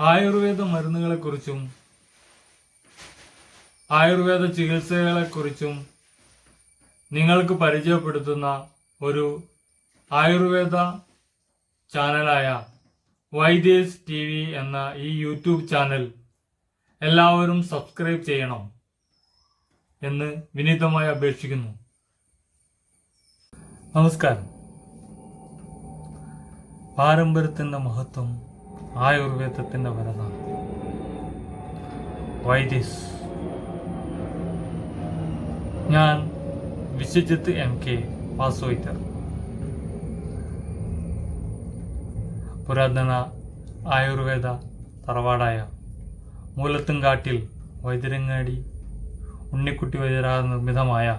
ആയുർവേദ മരുന്നുകളെക്കുറിച്ചും ആയുർവേദ ചികിത്സകളെക്കുറിച്ചും നിങ്ങൾക്ക് പരിചയപ്പെടുത്തുന്ന ഒരു ആയുർവേദ ചാനലായ വൈദ്യേസ് ടി വി എന്ന ഈ യൂട്യൂബ് ചാനൽ എല്ലാവരും സബ്സ്ക്രൈബ് ചെയ്യണം എന്ന് വിനീതമായി അപേക്ഷിക്കുന്നു. നമസ്കാരം. പാരമ്പര്യത്തിന്റെ മഹത്വം ആയുർവേദത്തിന്റെ വരതാണ് വൈദ്യസ്. ഞാൻ വിശ്വജിത്ത് എം കെ വാസോയിത്തർ പുരാതന ആയുർവേദ തറവാടായ മൂലത്തുംകാട്ടിൽ വൈദ്യരങ്ങാടി ഉണ്ണിക്കുട്ടി വൈദ്യരാൽ നിർമ്മിതമായ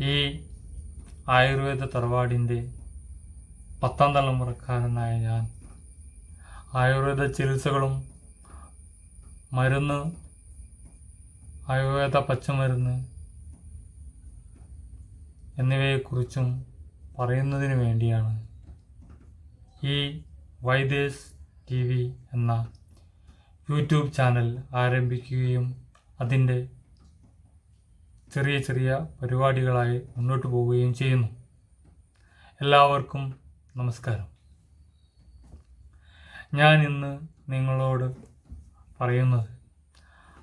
ഈ ആയുർവേദ തറവാടിന്റെ പത്താം തലമുറക്കാരനായ ഞാൻ ആയുർവേദ ചികിത്സകളും മരുന്ന് ആയുർവേദ പച്ചമരുന്ന് എന്നിവയെക്കുറിച്ചും പറയുന്നതിന് വേണ്ടിയാണ് ഈ വൈദേശ് ടി വി എന്ന യൂട്യൂബ് ചാനൽ ആരംഭിക്കുകയും അതിന്റെ ചെറിയ ചെറിയ പരിപാടികളായി മുന്നോട്ട് പോവുകയും ചെയ്യുന്നു. എല്ലാവർക്കും നമസ്കാരം. ഞാൻ ഇന്ന് നിങ്ങളോട് പറയുന്നത്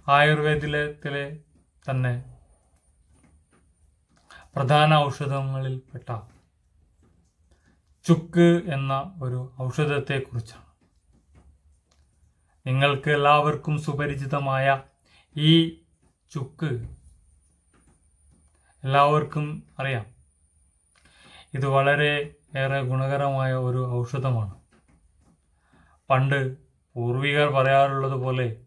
ആയുർവേദത്തിലെ തന്നെ പ്രധാന ഔഷധങ്ങളിൽപ്പെട്ട ചുക്ക് എന്ന ഒരു ഔഷധത്തെക്കുറിച്ചാണ്. നിങ്ങൾക്ക് എല്ലാവർക്കും സുപരിചിതമായ ഈ ചുക്ക് എല്ലാവർക്കും അറിയാം. ഇത് വളരെ ഏറെ ഗുണകരമായ ഒരു ഔഷധമാണ്. പണ്ട് പൂർവികർ പറയാറുള്ളത് പോലെ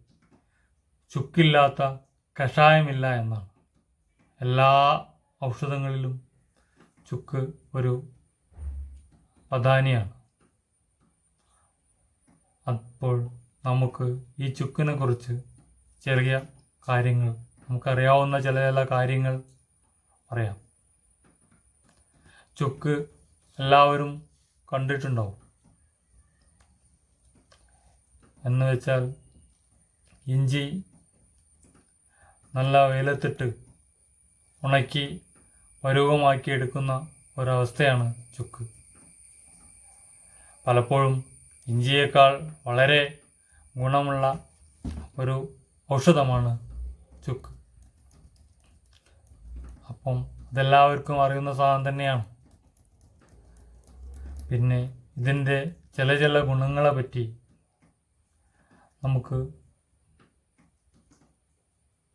ചുക്കില്ലാത്ത കഷായമില്ല എന്നാണ്. എല്ലാ ഔഷധങ്ങളിലും ചുക്ക് ഒരു പ്രധാനിയാണ്. അപ്പോൾ നമുക്ക് ഈ ചുക്കിനെ കുറിച്ച് ചെറിയ കാര്യങ്ങൾ നമുക്കറിയാവുന്ന ചില ചില കാര്യങ്ങൾ പറയാം. ചുക്ക് എല്ലാവരും കണ്ടിട്ടുണ്ടാവും. എന്ന് വെച്ചാൽ ഇഞ്ചി നല്ല വെയിലത്തിട്ട് ഉണക്കി പരുവമാക്കി എടുക്കുന്ന ഒരവസ്ഥയാണ് ചുക്ക്. പലപ്പോഴും ഇഞ്ചിയേക്കാൾ വളരെ ഗുണമുള്ള ഒരു ഔഷധമാണ് ചുക്ക്. അപ്പം ഇതെല്ലാവർക്കും അറിയുന്ന സാധനം തന്നെയാണ്. പിന്നെ ഇതിന്റെ ചില ചില ഗുണങ്ങളെ പറ്റി നമുക്ക്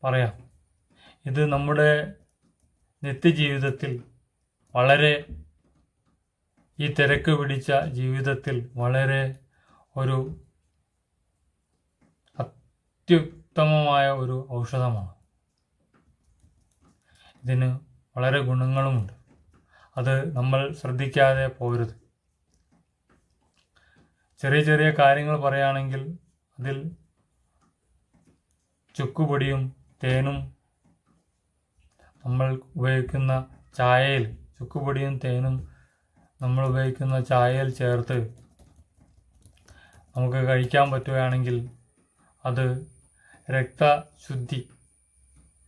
പറയാം. ഇത് നമ്മുടെ നിത്യജീവിതത്തിൽ വളരെ ഈ തിരക്ക് പിടിച്ച ജീവിതത്തിൽ വളരെ ഒരു അത്യുത്തമമായ ഒരു ഔഷധമാണ്. ഇതിന് വളരെ ഗുണങ്ങളുമുണ്ട്. അത് നമ്മൾ ശ്രദ്ധിക്കാതെ പോരുത്. ചെറിയ ചെറിയ കാര്യങ്ങൾ പറയുകയാണെങ്കിൽ അതിൽ ചുക്കുപൊടിയും തേനും. നമ്മൾ ഉപയോഗിക്കുന്ന ചായയിൽ ചുക്കുപൊടിയും തേനും നമ്മൾ ഉപയോഗിക്കുന്ന ചായയിൽ ചേർത്ത് നമുക്ക് കഴിക്കാൻ പറ്റുകയാണെങ്കിൽ അത് രക്തശുദ്ധി.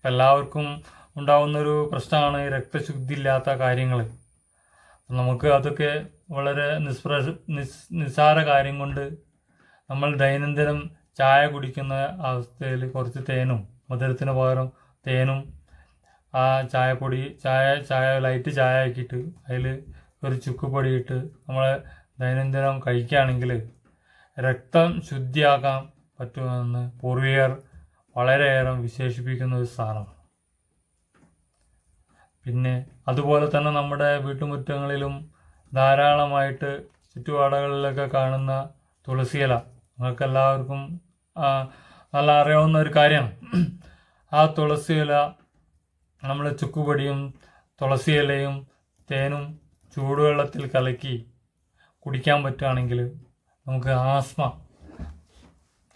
എല്ലാവർക്കും ഉണ്ടാവുന്നൊരു പ്രശ്നമാണ് രക്തശുദ്ധി ഇല്ലാത്ത കാര്യങ്ങൾ. നമുക്ക് അതൊക്കെ വളരെ നിസ്പ്ര നിസ് നിസ്സാര കാര്യം കൊണ്ട് നമ്മൾ ദൈനംദിനം ചായ കുടിക്കുന്ന അവസ്ഥയിൽ കുറച്ച് തേനും മധുരത്തിന് പകരം തേനും ആ ചായപ്പൊടി ചായ ചായ ലൈറ്റ് ചായ ആക്കിയിട്ട് അതിൽ ഒരു ചുക്കുപൊടി ഇട്ട് നമ്മൾ ദൈനംദിനം കഴിക്കുകയാണെങ്കിൽ രക്തം ശുദ്ധിയാക്കാൻ പറ്റുമെന്ന് പൂർവികർ വളരെയേറെ വിശേഷിപ്പിക്കുന്ന ഒരു സാധനമാണ്. പിന്നെ അതുപോലെ തന്നെ നമ്മുടെ വീട്ടുമുറ്റങ്ങളിലും ധാരാളമായിട്ട് ചുറ്റുപാടുകളിലൊക്കെ കാണുന്ന തുളസിയില. നിങ്ങൾക്ക് എല്ലാവർക്കും നല്ല അറിയാവുന്ന ഒരു കാര്യമാണ് ആ തുളസി ഇല നമ്മൾ ചുക്കുപൊടിയും തുളസി ഇലയും തേനും ചൂടുവെള്ളത്തിൽ കലക്കി കുടിക്കാൻ പറ്റുകയാണെങ്കിൽ നമുക്ക് ആസ്മ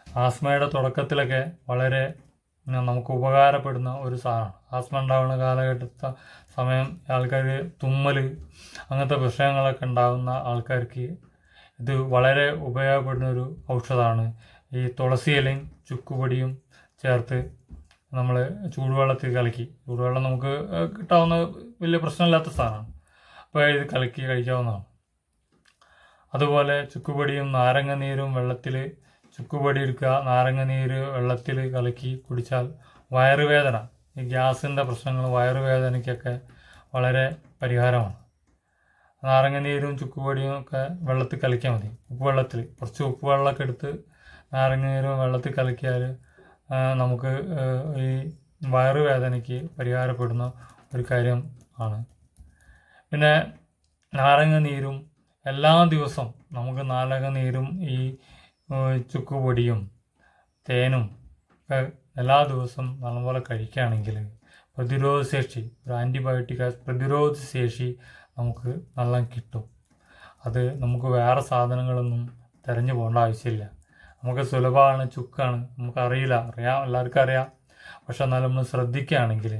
ആസ്മയുടെ തുടക്കത്തിലൊക്കെ വളരെ നമുക്ക് ഉപകാരപ്പെടുന്ന ഒരു സാധനമാണ്. ആസ്മ ഉണ്ടാകുന്ന കാലഘട്ടത്തെ സമയം ആൾക്കാർ തുമ്മൽ അങ്ങനത്തെ വിഷയങ്ങളൊക്കെ ഉണ്ടാകുന്ന ആൾക്കാർക്ക് ഇത് വളരെ ഉപയോഗപ്പെടുന്ന ഒരു ഔഷധമാണ്. ഈ തുളസി ഇലയും ചുക്കുപൊടിയും ചേർത്ത് നമ്മൾ ചൂടുവെള്ളത്തിൽ കലക്കി. ചൂടുവെള്ളം നമുക്ക് കിട്ടാവുന്ന വലിയ പ്രശ്നമില്ലാത്ത സാധനമാണ് അപ്പോൾ ഇത് കലക്കി കഴിക്കാവുന്നതാണ്. അതുപോലെ ചുക്കുപൊടിയും നാരങ്ങ നീരും വെള്ളത്തിൽ ചുക്കുപൊടി എടുക്കുക. നാരങ്ങ നീര് വെള്ളത്തിൽ കലക്കി കുടിച്ചാൽ വയറുവേദന ഈ ഗ്യാസിന്റെ പ്രശ്നങ്ങൾ വയറുവേദനയ്ക്കൊക്കെ വളരെ പരിഹാരമാണ്. നാരങ്ങ നീരും ചുക്കുപൊടിയും ഒക്കെ വെള്ളത്തിൽ കലക്കിയാൽ മതി. ഉപ്പ് വെള്ളത്തിൽ. കുറച്ച് ഉപ്പ് വെള്ളമൊക്കെ എടുത്ത് നാരങ്ങനീരും വെള്ളത്തിൽ കലക്കിയാൽ നമുക്ക് ഈ വയറുവേദനയ്ക്ക് പരിഹാരപ്പെടുന്ന ഒരു കാര്യം ആണ്. പിന്നെ നാരങ്ങ നീരും എല്ലാ ദിവസവും നമുക്ക് നാരങ്ങ നീരും ഈ ചുക്കുപൊടിയും തേനും ഒക്കെ എല്ലാ ദിവസവും നല്ലപോലെ കഴിക്കുകയാണെങ്കിൽ പ്രതിരോധശേഷി ഒരു ആന്റിബയോട്ടിക് പ്രതിരോധ ശേഷി നമുക്ക് നല്ല കിട്ടും. അത് നമുക്ക് വേറെ സാധനങ്ങളൊന്നും തിരഞ്ഞു പോകേണ്ട ആവശ്യമില്ല. നമുക്ക് സുലഭമാണ് ചുക്കാണ്. നമുക്കറിയില്ല. അറിയാം. എല്ലാവർക്കും അറിയാം. പക്ഷെ എന്നാലും നമ്മൾ ശ്രദ്ധിക്കുകയാണെങ്കിൽ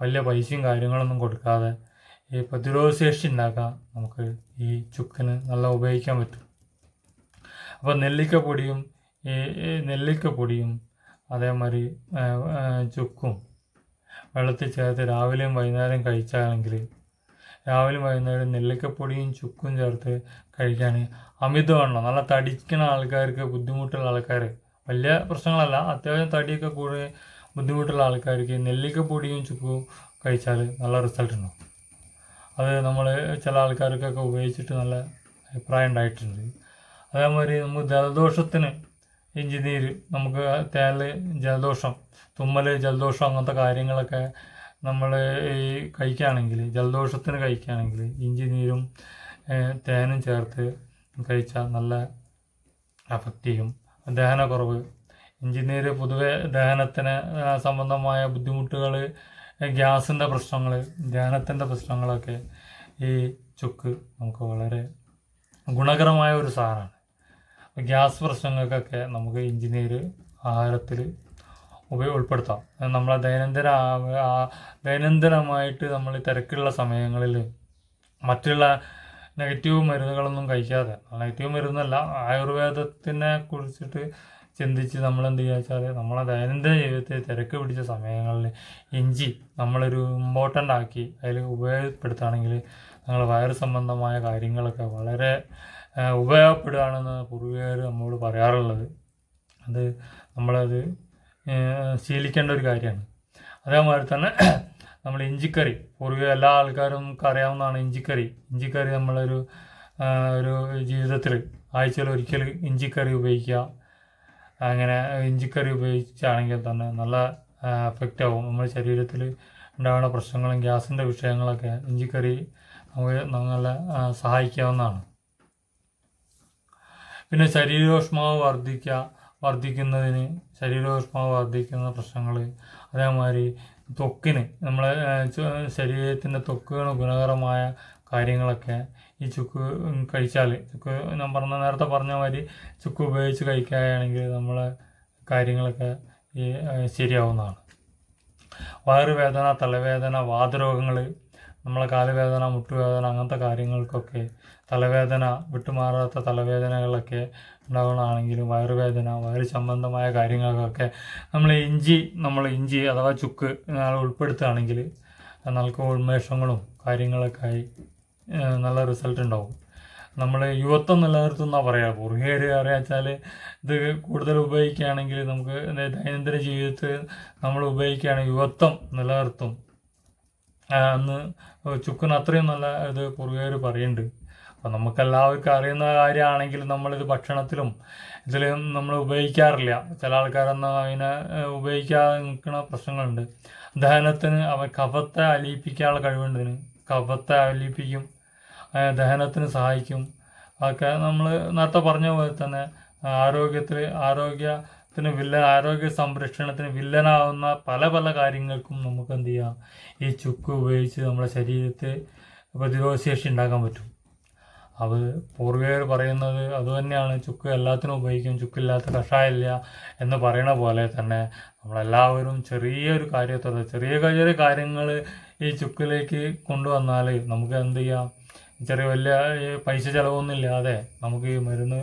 വലിയ പൈസയും കാര്യങ്ങളൊന്നും കൊടുക്കാതെ ഈ പ്രതിരോധ ശേഷി ഉണ്ടാക്കാൻ നമുക്ക് ഈ ചുക്കിന് നല്ല ഉപയോഗിക്കാൻ പറ്റും. അപ്പോൾ നെല്ലിക്ക പൊടിയും ഈ നെല്ലിക്കപ്പൊടിയും നെല്ലിക്ക പൊടിയും അതേമാതിരി ചുക്കും വെള്ളത്തിൽ ചേർത്ത് രാവിലെയും വൈകുന്നേരം കഴിച്ചാണെങ്കിൽ രാവിലെയും വൈകുന്നേരം നെല്ലിക്കപ്പൊടിയും ചുക്കും ചേർത്ത് കഴിക്കാൻ അമിതവണ്ണം നല്ല തടിക്കുന്ന ആൾക്കാർക്ക് ബുദ്ധിമുട്ടുള്ള ആൾക്കാർ വലിയ പ്രശ്നങ്ങളല്ല അത്യാവശ്യം തടിയൊക്കെ കൂടി ബുദ്ധിമുട്ടുള്ള ആൾക്കാർക്ക് നെല്ലിക്കപ്പൊടിയും ചുക്കും കഴിച്ചാൽ നല്ല റിസൾട്ട് ഉണ്ടാവും അത് നമ്മൾ ചില ആൾക്കാർക്കൊക്കെ ഉപയോഗിച്ചിട്ട് നല്ല അഭിപ്രായം ഉണ്ടായിട്ടുണ്ട്. അതേമാതിരി നമുക്ക് ജലദോഷത്തിന് ഇഞ്ചിനീര് നമുക്ക് തേൽ ജലദോഷം തുമ്മൽ ജലദോഷം അങ്ങനത്തെ കാര്യങ്ങളൊക്കെ നമ്മൾ ഈ കഴിക്കുകയാണെങ്കിൽ ജലദോഷത്തിന് കഴിക്കുകയാണെങ്കിൽ ഇഞ്ചി നീരും തേനും ചേർത്ത് കഴിച്ചാൽ നല്ല എഫക്റ്റ് ചെയ്യും. ദഹനക്കുറവ്. ഇഞ്ചി നീര് പൊതുവെ ദഹനത്തിന് സംബന്ധമായ ബുദ്ധിമുട്ടുകൾ ഗ്യാസിന്റെ പ്രശ്നങ്ങൾ ദഹനത്തിന്റെ പ്രശ്നങ്ങളൊക്കെ ഈ ചുക്ക് നമുക്ക് വളരെ ഗുണകരമായ ഒരു സാധനമാണ്. ഗ്യാസ് പ്രശ്നങ്ങൾക്കൊക്കെ നമുക്ക് ഇഞ്ചി നീര് ആഹാരത്തിൽ ഉപയോഗ ഉൾപ്പെടുത്താം. നമ്മളെ ദൈനംദിന ദൈനംദിനമായിട്ട് നമ്മൾ തിരക്കുള്ള സമയങ്ങളിൽ മറ്റുള്ള നെഗറ്റീവ് മരുന്നുകളൊന്നും കഴിക്കാതെ നെഗറ്റീവ് മരുന്നല്ല ആയുർവേദത്തിനെ കുറിച്ചിട്ട് ചിന്തിച്ച് നമ്മൾ എന്ത് ചെയ്യുക വെച്ചാൽ നമ്മളെ ദൈനംദിന ജീവിതത്തിൽ തിരക്ക് പിടിച്ച സമയങ്ങളിൽ ഇഞ്ചി നമ്മളൊരു ഇമ്പോർട്ടന്റ് ആക്കി അതിൽ ഉപയോഗപ്പെടുത്തുകയാണെങ്കിൽ നിങ്ങൾ വയറ് സംബന്ധമായ കാര്യങ്ങളൊക്കെ വളരെ ഉപയോഗപ്പെടുകയാണെന്ന് പൂർവികർ നമ്മോട് പറയാറുള്ളത്. അത് നമ്മളത് ശീലിക്കേണ്ട ഒരു കാര്യമാണ്. അതേമാതിരി തന്നെ നമ്മൾ ഇഞ്ചിക്കറി പൂർവിക എല്ലാ ആൾക്കാരും അറിയാവുന്നതാണ് ഇഞ്ചിക്കറി. ഇഞ്ചിക്കറി നമ്മളൊരു ഒരു ജീവിതത്തിൽ ആഴ്ചയിൽ ഒരിക്കൽ ഇഞ്ചിക്കറി ഉപയോഗിക്കുക. അങ്ങനെ ഇഞ്ചിക്കറി ഉപയോഗിച്ചാണെങ്കിൽ തന്നെ നല്ല എഫക്റ്റ് ആവും. നമ്മുടെ ശരീരത്തിൽ ഉണ്ടാകുന്ന പ്രശ്നങ്ങളും ഗ്യാസിന്റെ വിഷയങ്ങളൊക്കെ ഇഞ്ചിക്കറി നമുക്ക് ആ, സഹായിക്കാവുന്നതാണ്. പിന്നെ ശരീരോഷ്മാവ് വർദ്ധിക്കുക. വർദ്ധിക്കുന്നതിന് ശരീരോഷ്മാവ് വർദ്ധിക്കുന്ന പ്രശ്നങ്ങൾ അതേമാതിരി ത്വക്കിന് നമ്മളെ ശരീരത്തിന്റെ ത്വക്കിന് ഗുണകരമായ കാര്യങ്ങളൊക്കെ ഈ ചുക്ക് കഴിച്ചാൽ ചുക്ക് ഞാൻ പറഞ്ഞ നേരത്തെ പറഞ്ഞ മാതിരി ചുക്ക് ഉപയോഗിച്ച് കഴിക്കുകയാണെങ്കിൽ നമ്മളെ കാര്യങ്ങളൊക്കെ ഈ ശരിയാവുന്നതാണ്. വയറുവേദന തലവേദന വാതരോഗങ്ങൾ നമ്മളെ കാലുവേദന മുട്ടുവേദന അങ്ങനത്തെ കാര്യങ്ങൾക്കൊക്കെ തലവേദന വിട്ടുമാറാത്ത തലവേദനകളൊക്കെ ഉണ്ടാകണമാണെങ്കിലും വയറുവേദന വയറ് സംബന്ധമായ കാര്യങ്ങൾക്കൊക്കെ നമ്മൾ ഇഞ്ചി നമ്മൾ ഇഞ്ചി അഥവാ ചുക്ക് ഉൾപ്പെടുത്തുകയാണെങ്കിൽ നമുക്ക് ഉന്മേഷങ്ങളും കാര്യങ്ങളൊക്കെ ആയി നല്ല റിസൾട്ട് ഉണ്ടാവും. നമ്മൾ യുവത്വം നിലനിർത്തുന്ന പറയാം. പുറകേര് അറിയാച്ചാൽ ഇത് കൂടുതൽ ഉപയോഗിക്കുകയാണെങ്കിൽ നമുക്ക് ദൈനംദിന ജീവിതത്തിൽ നമ്മൾ ഉപയോഗിക്കുകയാണെങ്കിൽ യുവത്വം നിലനിർത്തും. അന്ന് ചുക്കൻ അത്രയും നല്ല ഇത് പുറകേർ പറയുന്നുണ്ട് അപ്പോൾ നമുക്കെല്ലാവർക്കും അറിയുന്ന കാര്യമാണെങ്കിലും നമ്മളിത് ഭക്ഷണത്തിലും ഇതിലും നമ്മൾ ഉപയോഗിക്കാറില്ല. ചില ആൾക്കാരൊന്നും അതിനെ ഉപയോഗിക്കാതെ നിൽക്കുന്ന പ്രശ്നങ്ങളുണ്ട്. ദഹനത്തിന് അവ കഫത്തെ അലിയിപ്പിക്കാനുള്ള കഴിവുണ്ടതിന് കഫത്തെ അലിയിപ്പിക്കും ദഹനത്തിന് സഹായിക്കും. അതൊക്കെ നമ്മൾ നേരത്തെ പറഞ്ഞ പോലെ തന്നെ ആരോഗ്യത്തിൽ ആരോഗ്യത്തിന് വില്ല ആരോഗ്യ സംരക്ഷണത്തിന് വില്ലനാവുന്ന പല പല കാര്യങ്ങൾക്കും നമുക്ക് എന്ത് ചെയ്യാം? ഈ ചുക്ക് ഉപയോഗിച്ച് നമ്മുടെ ശരീരത്തെ പ്രതിരോധശേഷി ഉണ്ടാക്കാൻ പറ്റും. അത് പൂർവികർ പറയുന്നത് അതുതന്നെയാണ് ചുക്ക് എല്ലാത്തിനും ഉപയോഗിക്കും. ചുക്കില്ലാത്ത കഷായമില്ല എന്ന് പറയണ പോലെ തന്നെ നമ്മളെല്ലാവരും ചെറിയൊരു കാര്യത്തോടെ ചെറിയ ചെറിയ കാര്യങ്ങൾ ഈ ചുക്കിലേക്ക് കൊണ്ടുവന്നാൽ നമുക്ക് എന്ത് ചെയ്യാം? ചെറിയ വലിയ പൈസ ചിലവൊന്നും ഇല്ലാതെ നമുക്ക് ഈ മരുന്ന്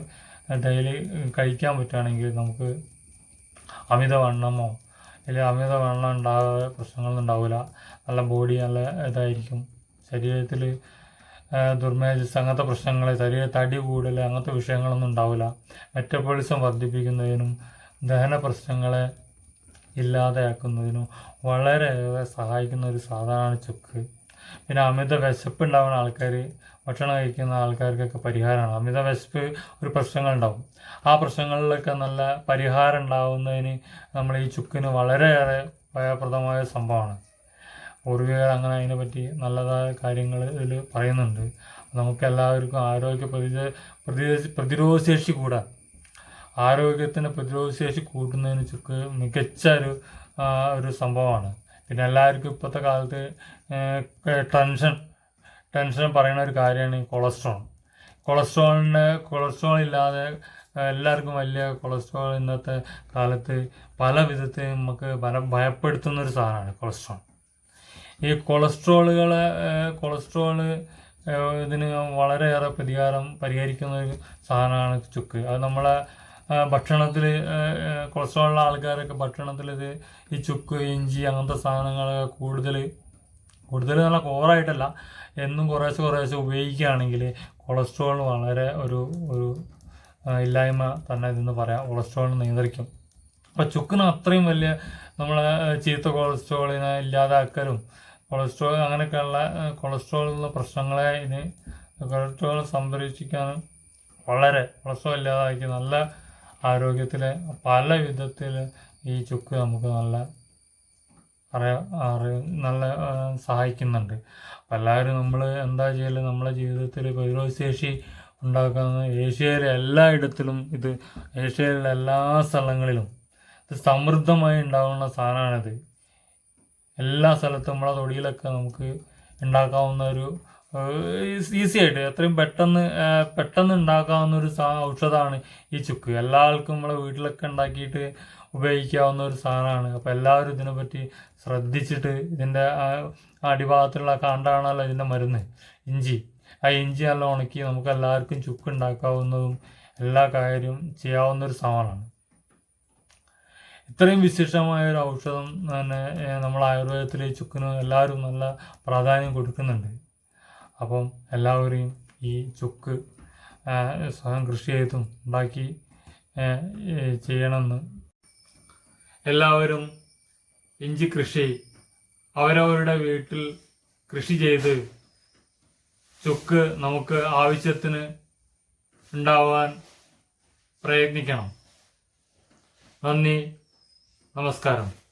ഡെയിലി കഴിക്കാൻ പറ്റുകയാണെങ്കിൽ നമുക്ക് അമിതവണ്ണമോ അല്ലെങ്കിൽ അമിതവണ്ണം ഉണ്ടാകാതെ പ്രശ്നങ്ങളൊന്നും ഉണ്ടാവില്ല നല്ല ബോഡി നല്ല ഇതായിരിക്കും. ശരീരത്തിൽ ദുർമേജസ് അങ്ങനത്തെ പ്രശ്നങ്ങൾ ശരീര തടി കൂടൽ അങ്ങനത്തെ വിഷയങ്ങളൊന്നും ഉണ്ടാവില്ല. മെറ്റബോളിസം വർദ്ധിപ്പിക്കുന്നതിനും ദഹന പ്രശ്നങ്ങളെ ഇല്ലാതെയാക്കുന്നതിനും വളരെയേറെ സഹായിക്കുന്ന ഒരു സാധനമാണ് ചുക്ക്. പിന്നെ അമിത വിശപ്പ് ഉണ്ടാവുന്ന ആൾക്കാർ ഭക്ഷണം കഴിക്കുന്ന ആൾക്കാർക്കൊക്കെ പരിഹാരമാണ്. അമിത വിശപ്പ് ഒരു പ്രശ്നങ്ങൾ ഉണ്ടാവും. ആ പ്രശ്നങ്ങളിലൊക്കെ നല്ല പരിഹാരം ഉണ്ടാവുന്നതിന് നമ്മൾ ഈ ചുക്കിന് വളരെയേറെ ഉപയോഗപ്രദമായ സംഭവമാണ്. പൂർവികർ അങ്ങനെ അതിനെപ്പറ്റി നല്ലതായ കാര്യങ്ങൾ ഇതിൽ പറയുന്നുണ്ട്. നമുക്ക് എല്ലാവർക്കും ആരോഗ്യ പ്രതിരോധ പ്രതിരോധ പ്രതിരോധശേഷി കൂടാൻ. ആരോഗ്യത്തിന് പ്രതിരോധശേഷി കൂട്ടുന്നതിന് ചുക്ക് മികച്ച ഒരു ഒരു സംഭവമാണ്. പിന്നെ എല്ലാവർക്കും ഇപ്പോഴത്തെ കാലത്ത് ടെൻഷൻ ടെൻഷൻ പറയുന്ന ഒരു കാര്യമാണ് കൊളസ്ട്രോൾ. കൊളസ്ട്രോളിന് കൊളസ്ട്രോൾ ഇല്ലാതെ എല്ലാവർക്കും വലിയ കൊളസ്ട്രോൾ ഇന്നത്തെ കാലത്ത് പല വിധത്തിൽ നമുക്ക് ഭയ ഭയപ്പെടുത്തുന്ന ഒരു സാധനമാണ് കൊളസ്ട്രോൾ. ഈ കൊളസ്ട്രോളുകളെ കൊളസ്ട്രോൾ ഇതിന് വളരെയേറെ പ്രതികാരം പരിഹരിക്കുന്ന ഒരു സാധനമാണ് ചുക്ക്. അത് നമ്മളെ ഭക്ഷണത്തിൽ കൊളസ്ട്രോളുള്ള ആൾക്കാരൊക്കെ ഭക്ഷണത്തിൽ ഇത് ഈ ചുക്ക് ഇഞ്ചി അങ്ങനത്തെ സാധനങ്ങൾ കൂടുതൽ കൂടുതൽ നല്ല ഓവറായിട്ടല്ല എന്നും കുറേശ്ശെ കുറേശ്ശെ ഉപയോഗിക്കുകയാണെങ്കിൽ കൊളസ്ട്രോൾ വളരെ ഒരു ഒരു ഇല്ലായ്മ തന്നെ ഇതെന്ന് പറയാം. കൊളസ്ട്രോളിനെ നിയന്ത്രിക്കും. അപ്പോൾ ചുക്കിന് അത്രയും വലിയ നമ്മൾ ചീത്ത കൊളസ്ട്രോളിനെ ഇല്ലാതാക്കലും കൊളസ്ട്രോൾ അങ്ങനെയൊക്കെയുള്ള കൊളസ്ട്രോൾ പ്രശ്നങ്ങളെ ഇനി കൊളസ്ട്രോൾ സംരക്ഷിക്കാനും വളരെ കൊളസ്ട്രോൾ ഇല്ലാതാക്കി നല്ല ആരോഗ്യത്തിലെ പല വിധത്തിൽ ഈ ചുക്ക് നമുക്ക് നല്ല അറിയ നല്ല സഹായിക്കുന്നുണ്ട്. അപ്പം എല്ലാവരും നമ്മൾ എന്താ ചെയ്യൽ? നമ്മളെ ജീവിതത്തിൽ പ്രതിരോധശേഷി ഉണ്ടാക്കുന്ന ഏഷ്യയിലെ എല്ലായിടത്തിലും ഇത് ഏഷ്യയിലെ എല്ലാ സ്ഥലങ്ങളിലും ഇത് സമൃദ്ധമായി ഉണ്ടാകുന്ന സാധനമാണിത് എല്ലാ സ്ഥലത്തും നമ്മളെ തൊടിയിലൊക്കെ നമുക്ക് ഉണ്ടാക്കാവുന്ന ഒരു ഈസി ആയിട്ട് എത്രയും പെട്ടെന്ന് പെട്ടെന്ന് ഉണ്ടാക്കാവുന്ന ഒരു ഔഷധമാണ് ഈ ചുക്ക്. എല്ലാ ആൾക്കും നമ്മളെ വീട്ടിലൊക്കെ ഉണ്ടാക്കിയിട്ട് ഉപയോഗിക്കാവുന്ന ഒരു സാധനമാണ്. അപ്പോൾ എല്ലാവരും ഇതിനെപ്പറ്റി ശ്രദ്ധിച്ചിട്ട് ഇതിന്റെ അടിഭാഗത്തുള്ള കാണ്ടാണല്ലോ ഇതിന്റെ മരുന്ന്. ഇഞ്ചി. ആ ഇഞ്ചി നല്ല ഉണക്കി നമുക്ക് എല്ലാവർക്കും ചുക്ക് ഉണ്ടാക്കാവുന്നതും എല്ലാ കാര്യവും ചെയ്യാവുന്ന ഒരു സാധനമാണ്. ഇത്രയും വിശിഷ്ടമായ ഒരു ഔഷധം തന്നെ നമ്മൾ ആയുർവേദത്തിലെ ചുക്കിന് എല്ലാവരും നല്ല പ്രാധാന്യം കൊടുക്കുന്നുണ്ട്. അപ്പം എല്ലാവരെയും ഈ ചുക്ക് സ്വയം കൃഷി ചെയ്തും ഉണ്ടാക്കി ചെയ്യണമെന്ന് എല്ലാവരും ഇഞ്ചി കൃഷി അവരവരുടെ വീട്ടിൽ കൃഷി ചെയ്ത് ചുക്ക് നമുക്ക് ആവശ്യത്തിന് ഉണ്ടാവാൻ പ്രയത്നിക്കണം. നന്ദി നമസ്കാരം.